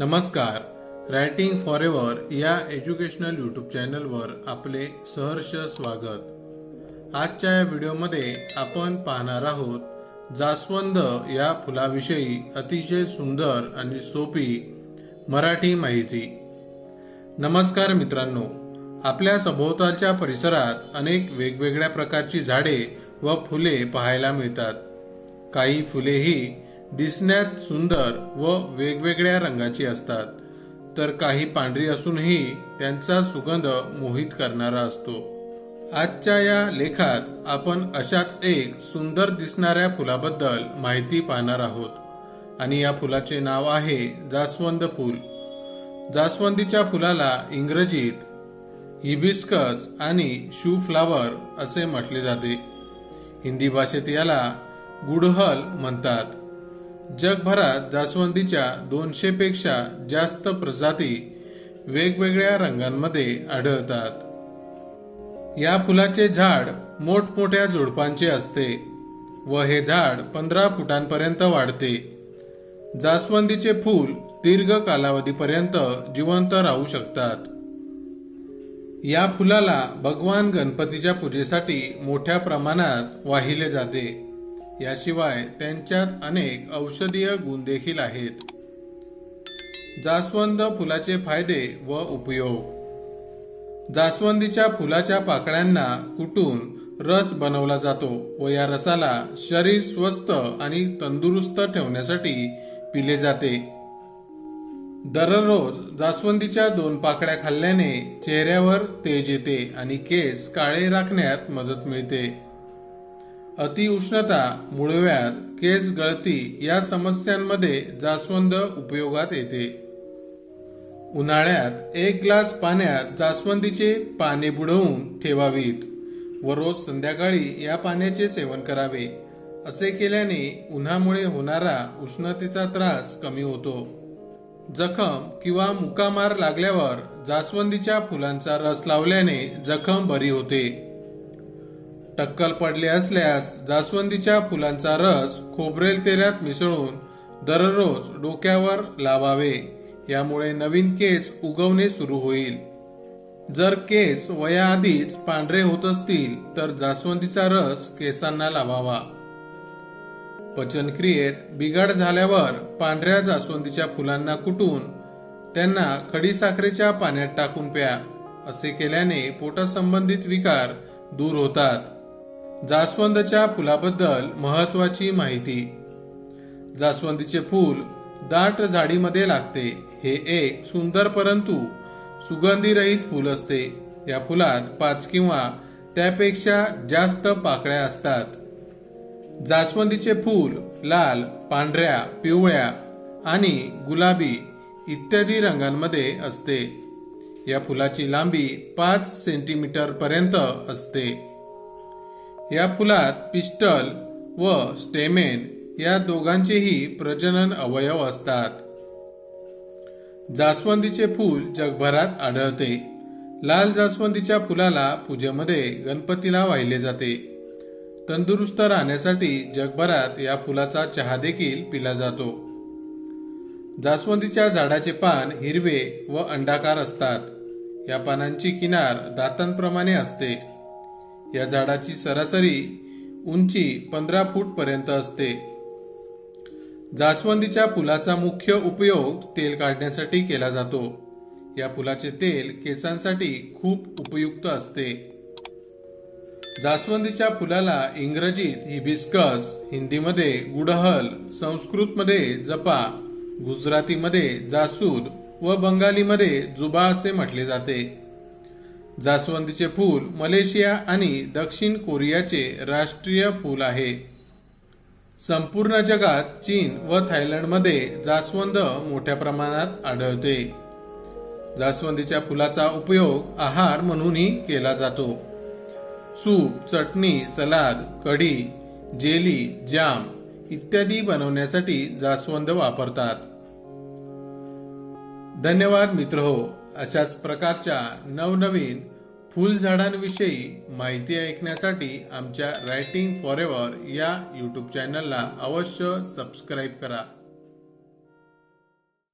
नमस्कार. Writing for ever या educational YouTube चॅनलवर आपले सहर्ष स्वागत. आजच्या या व्हिडिओमध्ये आपण पाहणार आहोत जास्वंद या फुलाविषयी अतिशय सुंदर आणि सोपी मराठी माहिती. नमस्कार मित्रांनो. आपल्या सभोवतालच्या परिसरात अनेक वेगवेगळ्या प्रकारची झाडे व फुले पाहायला मिळतात. काही फुले ही दिसण्यात सुंदर व वेगवेगळ्या रंगाची असतात. तर काही पांढरी असूनही त्यांचा सुगंध मोहित करणारा असतो. आजच्या या लेखात आपण अशाच एक सुंदर दिसणाऱ्या फुलाबद्दल माहिती पाहणार आहोत. आणि या फुलाचे नाव आहे जास्वंद फूल. जास्वंदीच्या फुलाला इंग्रजीत हिबिस्कस आणि शू फ्लावर असे म्हटले जाते. हिंदी भाषेत याला गुडहल म्हणतात. जगभरात जास्वंदीच्या दोनशे पेक्षा जास्त प्रजाती वेगवेगळ्या रंगांमध्ये आढळतात. या फुलाचे झाड मोठमोठ्या झुडपांचे असते व हे झाड पंधरा फुटांपर्यंत वाढते. जास्वंदीचे फूल दीर्घ कालावधीपर्यंत जिवंत राहू शकतात. या फुलाला भगवान गणपतीच्या पूजेसाठी मोठ्या प्रमाणात वाहिले जाते. याशिवाय त्यांच्यात अनेक औषधीय गुण देखील आहेत. जास्वंद फुलाचे फायदे व उपयोग. जास्वंदीच्या फुलाच्या पाकळ्यांना कुटून रस बनवला जातो व या रसाला शरीर स्वस्थ आणि तंदुरुस्त ठेवण्यासाठी पिले जाते. दररोज जास्वंदीच्या दोन पाकळ्या खाल्ल्याने चेहऱ्यावर तेज येते आणि केस काळे राखण्यात मदत मिळते. अतिउष्णता मुळव्याध केस गळती या समस्यांमध्ये जास्वंद उपयोगात येते. उन्हाळ्यात एक ग्लास पाण्यात जास्वंदीचे पाने बुडवून ठेवावीत व रोज संध्याकाळी या पाण्याचे सेवन करावे. असे केल्याने उन्हामुळे होणारा उष्णतेचा त्रास कमी होतो. जखम किंवा मुकामार लागल्यावर जास्वंदीच्या फुलांचा रस लावल्याने जखम बरी होते. टक्कल पडले असल्यास जास्वंदीच्या फुलांचा रस खोबरेल तेलात मिसळून दररोज डोक्यावर लावावे. यामुळे नवीन केस उगवणे सुरू होईल. जर केस वयाआधीच पांढरे होत असतील तर जास्वंदीचा रस केसांना लावावा. पचनक्रियेत बिघाड झाल्यावर पांढऱ्या जास्वंदीच्या फुलांना कुटून त्यांना खडीसाखरेच्या पाण्यात टाकून प्या असे केल्याने पोटासंबंधित विकार दूर होतात. जास्वंदच्या फुलाबद्दल महत्वाची माहिती. जास्वंदीचे फूल दाट झाडीमध्ये लागते. हे एक सुंदर परंतु सुगंधीरहित फूल असते. या फुलात पाच किंवा त्यापेक्षा जास्त पाकळ्या असतात. जास्वंदीचे फूल लाल पांढऱ्या पिवळ्या आणि गुलाबी इत्यादी रंगांमध्ये असते. या फुलाची लांबी पाच सेंटीमीटर पर्यंत असते. या फुलात पिस्टल व स्टेमेन या दोघांचेही प्रजनन अवयव असतात. जास्वंदीचे फूल जगभरात आढळते. लाल जास्वंदीच्या फुलाला पूजेमध्ये गणपतीला वाहिले जाते. तंदुरुस्त राहण्यासाठी जगभरात या फुलाचा चहा देखील पिला जातो. जास्वंदीच्या झाडाचे पान हिरवे व अंडाकार असतात. या पानांची किनार दातांप्रमाणे असते. या झाडाची सरासरी उंची पंधरा फूट पर्यंत असते. जास्वंदीच्या फुलाचा मुख्य उपयोग तेल काढण्यासाठी केला जातो. या फुलाचे तेल केसांसाठी खूप उपयुक्त असते. जास्वंदीच्या फुलाला इंग्रजीत हिबिस्कस हिंदीमध्ये गुडहल संस्कृतमध्ये जपा गुजरातीमध्ये जासूद व बंगालीमध्ये जुबा असे म्हटले जाते. जास्वंदीचे फूल मलेशिया आणि दक्षिण कोरियाचे राष्ट्रीय फूल आहे. संपूर्ण जगात चीन व थायलंडमध्ये जास्वंद मोठ्या प्रमाणात आढळते. जास्वंदीच्या फुलाचा उपयोग आहार म्हणूनही केला जातो. सूप चटणी सलाद कढी जेली जाम इत्यादी बनवण्यासाठी जास्वंद वापरतात. धन्यवाद मित्र हो अशाच प्रकारच्या नवनवीन फुलझाडांविषयी माहिती ऐकण्यासाठी आमच्या रायटिंग फॉर एव्हर या यूट्यूब चॅनलला अवश्य सबस्क्राईब करा.